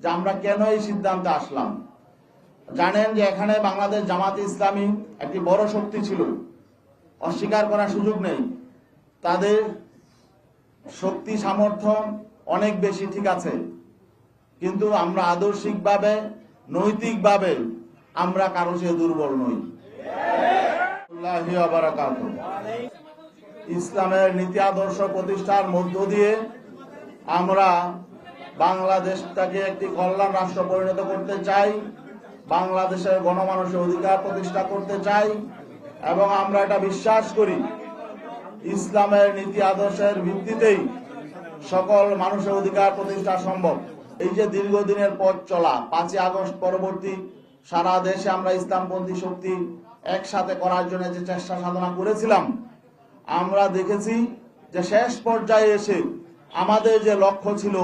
যে আমরা কেন এই সিদ্ধান্তে আসলাম? জানেন যে এখানে বাংলাদেশ জামাত ইসলামী একটি বড় শক্তি ছিল। অস্বীকার করার সুযোগ নেই। তাদের শক্তি, সামর্থ্য অনেক বেশি, ঠিক আছে। কিন্তু আমরা আদর্শিকভাবে, নৈতিকভাবে আমরা কারও চেয়ে দুর্বল নই। ইসলামের নীতি আদর্শ প্রতিষ্ঠার মধ্য দিয়ে আমরা বাংলাদেশটাকে একটি কল্যাণ রাষ্ট্র পরিণত করতে চাই, বাংলাদেশের গণমানুষের অধিকার প্রতিষ্ঠা করতে চাই, এবং আমরা এটা বিশ্বাস করি, ইসলামের নীতি আদর্শের ভিত্তিতেই সকল মানুষের অধিকার প্রতিষ্ঠা সম্ভব। এই যে দীর্ঘদিনের পথ চলা, পাঁচই আগস্ট পরবর্তী সারা দেশে আমরা ইসলামপন্থী শক্তি একসাথে করার জন্য যে চেষ্টা সাধনা করেছিলাম, আমরা দেখেছি যে শেষ পর্যায়ে এসে আমাদের যে লক্ষ্য ছিল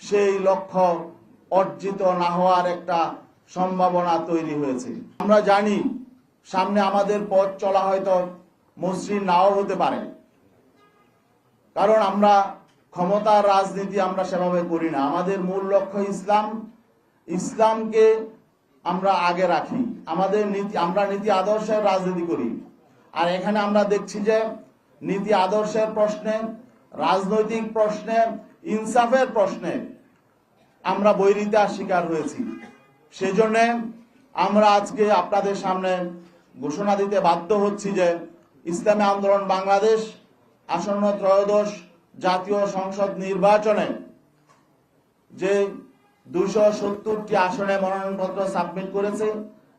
সেই লক্ষ্য অর্জিত না হওয়ার একটা সম্ভাবনা তৈরি হয়েছে। আমরা জানি সামনে আমাদের পথ চলা হয়তো মসৃণ নাও হতে পারে। কারণ আমরা ক্ষমতার রাজনীতি আমরা সেভাবে করি না। আমাদের মূল লক্ষ্য ইসলাম। ইসলামকে আমরা আগে রাখি। আমাদের নীতি, আমরা নীতি আদর্শের রাজনীতি করি। আর এখানে আমরা দেখছি যে নীতি আদর্শের প্রশ্নে, রাজনৈতিক প্রশ্নে ইনসাফের প্রশ্নে আমরা বৈরিতার শিকার হয়েছি। সেজন্য আমরা আজকে আপনাদের সামনে ঘোষণা দিতে বাধ্য হচ্ছি যে ইসলামী আন্দোলন বাংলাদেশ আসন্ন ত্রয়োদশ জাতীয় সংসদ নির্বাচনে যে দুইশো সত্তরটি আসনে মনোনয়নপত্র সাবমিট করেছে,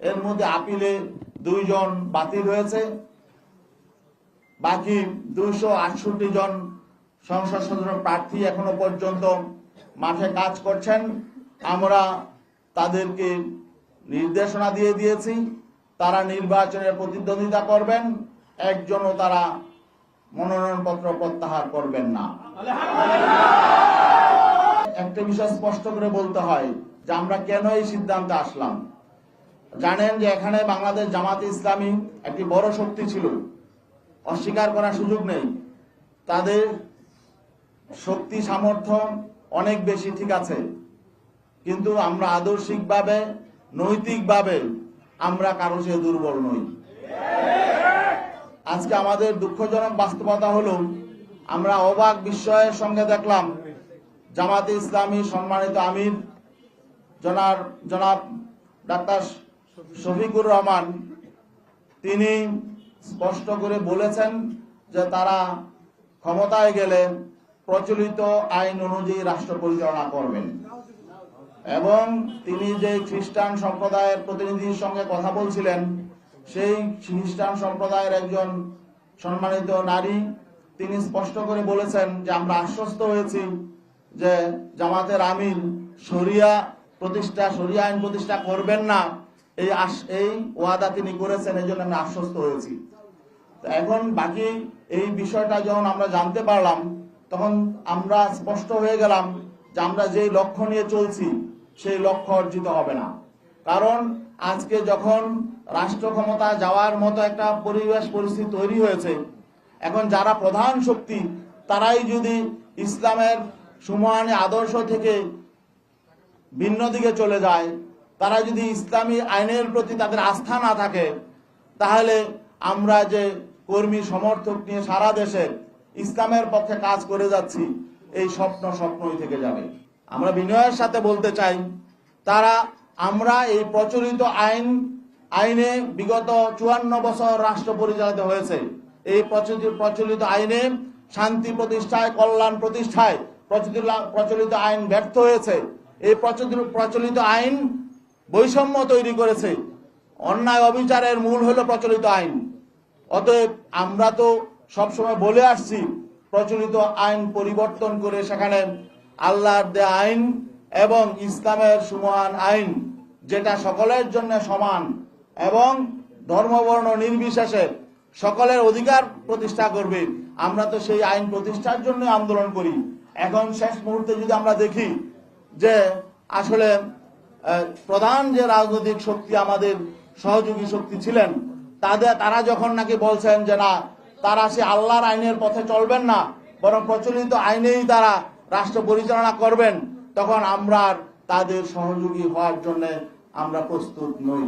এর মধ্যে আপিলে দুইজন বাতিল হয়েছে। বাকি দুইশো আটষট্টি জন সংসদ সদস্য প্রার্থী এখনও পর্যন্ত মাঠে কাজ করছেন। আমরা তাদেরকে নির্দেশনা দিয়ে দিয়েছি, তারা নির্বাচনের প্রতিদ্বন্দ্বিতা করবেন, একজনও তারা মনোনয়নপত্র প্রত্যাহার করবেন না। একটা বিষয় স্পষ্ট করে বলতে হয় যে আমরা কেন এই সিদ্ধান্তে আসলাম? জানেন যে এখানে বাংলাদেশ জামাত ইসলামী একটি বড় শক্তি ছিল, অস্বীকার করার সুযোগ নেই। তাদের শক্তি, সামর্থ্য অনেক বেশি, ঠিক আছে। কিন্তু আমরা আদর্শিকভাবে, নৈতিকভাবে আমরা কারও চেয়ে দুর্বল নই। আজকে আমাদের দুঃখজনক বাস্তবতা হলো, আমরা অবাক বিস্ময়ের সঙ্গে দেখলাম, জামাতে ইসলামী সম্মানিত আমির জনার, জনাব ডাক্তার শফিকুর রহমান, তিনি স্পষ্ট করে বলেছেন যে তারা ক্ষমতায় গেলে প্রচলিত আইন অনুযায়ী রাষ্ট্র পরিচালনা করবেন। এবং তিনি যে খ্রিস্টান সম্প্রদায়ের প্রতিনিধির সঙ্গে কথা বলছিলেন, সেই খ্রিস্টান সম্প্রদায়ের একজন সম্মানিত নারী তিনি স্পষ্ট করে বলেছেন যে আমরা আশ্বস্ত হয়েছি যে জামাতের আমির শরিয়া প্রতিষ্ঠা, শরিয়া আইন প্রতিষ্ঠা করবেন না। এই এই ওয়াদা তিনি করেছেন এই জন্য আমি আশ্বস্ত হয়েছি। এখন বাকি এই বিষয়টা যখন আমরা জানতে পারলাম তখন আমরা স্পষ্ট হয়ে গেলাম যে আমরা যেই লক্ষ্য নিয়ে চলছি, সেই লক্ষ্য অর্জিত হবে না। কারণ আজকে যখন রাষ্ট্র ক্ষমতা যাওয়ার মতো একটা পরিবেশ পরিস্থিতি তৈরি হয়েছে, এখন যারা প্রধান শক্তি, তারাই যদি ইসলামের সুমহানি আদর্শ থেকে ভিন্ন দিকে চলে যায়, তারা যদি ইসলামী আইনের প্রতি তাদের আস্থা না থাকে, তাহলে আমরা যে কর্মী সমর্থক নিয়ে সারা দেশে ইসলামের পক্ষে কাজ করে যাচ্ছি, এই স্বপ্ন স্বপ্নই থেকে যাবে। আমরা বিনয়ের সাথে বলতে চাই, তারা, আমরা এই প্রচলিত আইন, আইনে বিগত চুয়ান্ন বছর রাষ্ট্র পরিচালিত হয়েছে। এই প্রচলিত আইনে শান্তি প্রতিষ্ঠায়, কল্যাণ প্রতিষ্ঠায় প্রচলিত প্রচলিত আইন ব্যর্থ হয়েছে। এই প্রচলিত প্রচলিত আইন বৈষম্য তৈরি করেছে। অন্যায় অবিচারের মূল হলো প্রচলিত আইন। অতএব আমরা তো সবসময় বলে আসছি, প্রচলিত আইন পরিবর্তন করে সেখানে আল্লাহর দে আইন এবং ইসলামের সুমহান আইন, যেটা সকলের জন্য সমান এবং ধর্মবর্ণ নির্বিশেষে সকলের অধিকার প্রতিষ্ঠা করবে। আমরা তো সেই আইন প্রতিষ্ঠার জন্য আন্দোলন করি। এখন শেষ মুহূর্তে যদি আমরা দেখি যে আসলে প্রধান যে রাজনৈতিক শক্তি আমাদের সহযোগী শক্তি ছিলেন, তাদের, তারা যখন নাকি বলছেন যে না তারা সে আল্লাহর আইনের পথে চলবেন না, বরং প্রচলিত আইনেই তারা রাষ্ট্র পরিচালনা করবেন। তখন আমরা তাদের সহযোগী হওয়ার জন্য আমরা প্রস্তুত নই।